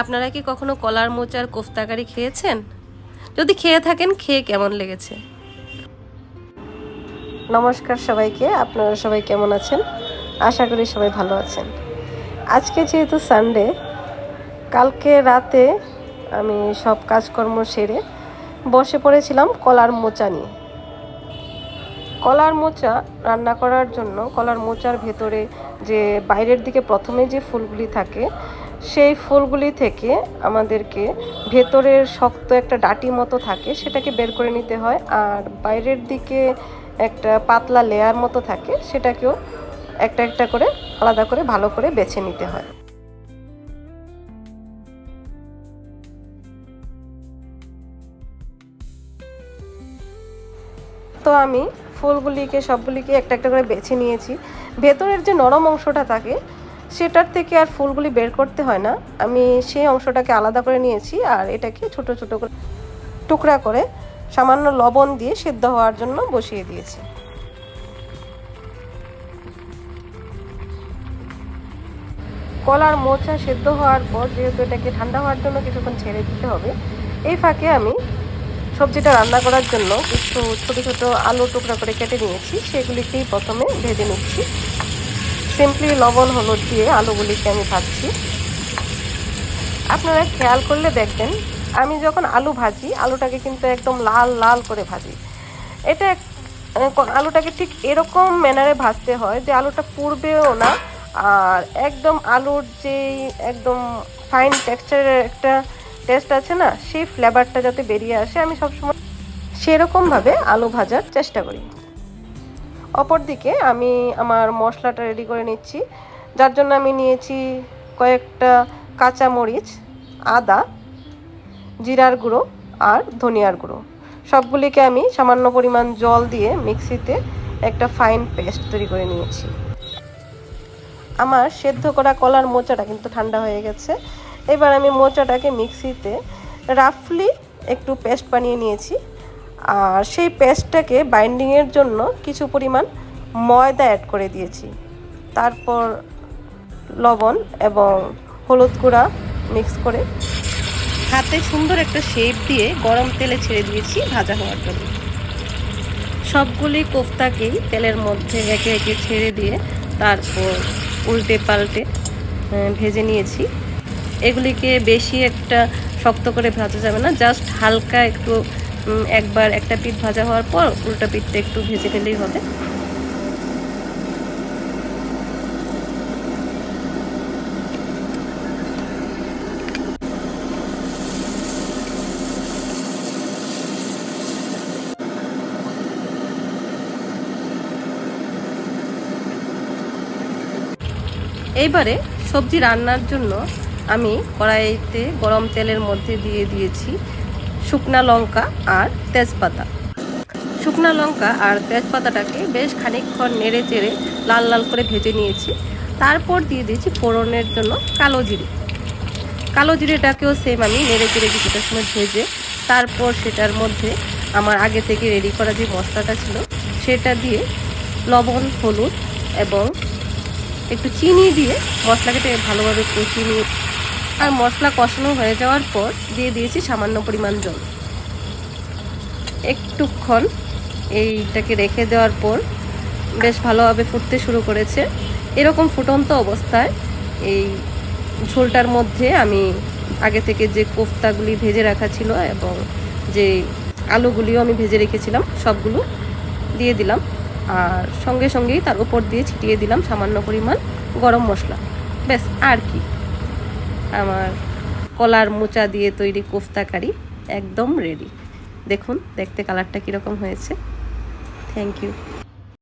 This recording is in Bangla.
আপনারা কি কখনো কলার মোচার কোফতাকারি খেয়েছেন? যদি খেয়ে থাকেন, খেয়ে কেমন লেগেছে? নমস্কার সবাইকে, আপনারা সবাই কেমন আছেন? আশা করি সবাই ভালো আছেন। আজকে যেহেতু সানডে কালকে রাতে আমি সব কাজকর্ম সেরে বসে পড়েছিলাম কলার মোচা নিয়ে। কলার মোচা রান্না করার জন্য, কলার মোচার ভেতরে যে বাইরের দিকে প্রথমে যে ফুলগুলি থাকে সেই ফুলগুলি থেকে আমাদেরকে ভেতরের শক্ত একটা ডাটি মতো থাকে, সেটাকে বের করে নিতে হয়। আর বাইরের দিকে একটা পাতলা লেয়ার মতো থাকে, সেটাকেও একটা একটা করে আলাদা করে ভালো করে বেছে নিতে হয়। তো আমি ফুলগুলিকে সবগুলিকে একটা একটা করে বেছে নিয়েছি। ভেতরের যে নরম অংশটা থাকে সেটার থেকে আর ফুলগুলি বের করতে হয় না। আমি সেই অংশটাকে আলাদা করে নিয়েছি আর এটাকে ছোট ছোট করে টুকরা করে সামান্য লবণ দিয়ে সেদ্ধ হওয়ার জন্য বসিয়ে দিয়েছি। কলার মোচা সেদ্ধ হওয়ার পর যেহেতু এটাকে ঠান্ডা হওয়ার জন্য কিছুক্ষণ ছেড়ে দিতে হবে, এই ফাঁকে আমি সবজিটা রান্না করার জন্য কিছু ছোট ছোট আলু টুকরা করে কেটে নিয়েছি। সেগুলিকেই প্রথমে ভেজে নিচ্ছি। সিম্পলি লবণ, হলুদ দিয়ে আলুগুলিকে আমি ভাজছি। আপনারা খেয়াল করলে দেখবেন, আমি যখন আলু ভাজি, আলুটাকে কিন্তু একদম লাল লাল করে ভাজি। এটা আলুটাকে ঠিক এরকম ম্যানারে ভাজতে হয় যে আলুটা পুড়বেও না, আর একদম আলুর যেই একদম ফাইন টেক্সচারের একটা টেস্ট আছে না, সেই ফ্লেভারটা যাতে বেরিয়ে আসে, আমি সবসময় সেরকমভাবে আলু ভাজার চেষ্টা করি। অপরদিকে আমি আমার মশলাটা রেডি করে নিচ্ছি। যার জন্য আমি নিয়েছি কয়েকটা কাঁচা মরিচ আদা, জিরার গুঁড়ো আর ধনিয়ার গুঁড়ো। সবগুলিকে আমি সামান্য পরিমাণ জল দিয়ে মিক্সিতে একটা ফাইন পেস্ট তৈরি করে নিয়েছি। আমার সেদ্ধ করা কলার মোচাটা কিন্তু ঠান্ডা হয়ে গেছে। এবার আমি মোচাটাকে মিক্সিতে রাফলি একটু পেস্ট বানিয়ে নিয়েছি। আর সেই পেস্টটাকে বাইন্ডিংয়ের জন্য কিছু পরিমাণ ময়দা অ্যাড করে দিয়েছি। তারপর লবণ এবং হলুদ গুঁড়া মিক্স করে হাতে সুন্দর একটা শেপ দিয়ে গরম তেলে ছেড়ে দিয়েছি ভাজা হওয়ার জন্য। সবগুলি কোফতাকেই তেলের মধ্যে একে একে ছেড়ে দিয়ে তারপর উল্টে পাল্টে ভেজে নিয়েছি। এগুলিকে বেশি একটা শক্ত করে ভাজা যাবে না, জাস্ট হালকা একটু একবার একটা পিঠ ভাজা হওয়ার পর উল্টা পিঠটা একটু ভেজে নিলেই হবে। এইবারে সবজি রান্নার জন্য আমি কড়াইতে গরম তেলের মধ্যে দিয়ে দিয়েছি শুকনা লঙ্কা আর তেজপাতা। শুকনা লঙ্কা আর তেজপাতাটাকে বেশ খানিকক্ষণ নেড়ে চেড়ে লাল লাল করে ভেজে নিয়েছি। তারপর দিয়ে দিয়েছি ফোড়নের জন্য কালো জিরে। কালো জিরেটাকেও সেম আমি নেড়ে চেড়ে কিছুটা সময় ভেজে, তারপর সেটার মধ্যে আমার আগে থেকে রেডি করা যে মশলাটা ছিল, সেটা দিয়ে লবণ, হলুদ এবং একটু চিনি দিয়ে মশলাকে ভালোভাবে কষিয়ে নিয়ে আর মশলা কষানো হয়ে যাওয়ার পর দিয়ে দিয়েছি সামান্য পরিমাণ জল। একটুক্ষণ এইটাকে রেখে দেওয়ার পর বেশ ভালোভাবে ফুটতে শুরু করেছে। এরকম ফুটন্ত অবস্থায় এই ঝোলটার মধ্যে আমি আগে থেকে যে কোফতাগুলি ভেজে রাখা ছিল এবং যে আলুগুলিও আমি ভেজে রেখেছিলাম, সবগুলো দিয়ে দিলাম। আর সঙ্গে সঙ্গেই তার উপর দিয়ে ছিটিয়ে দিলাম সামান্য পরিমাণ গরম মশলা। ব্যাস, আর কি। আমার কলার মোচা দিয়ে তৈরি কোফতা কারি একদম রেডি দেখুন, দেখতে কালারটা কীরকম হয়েছে। Thank you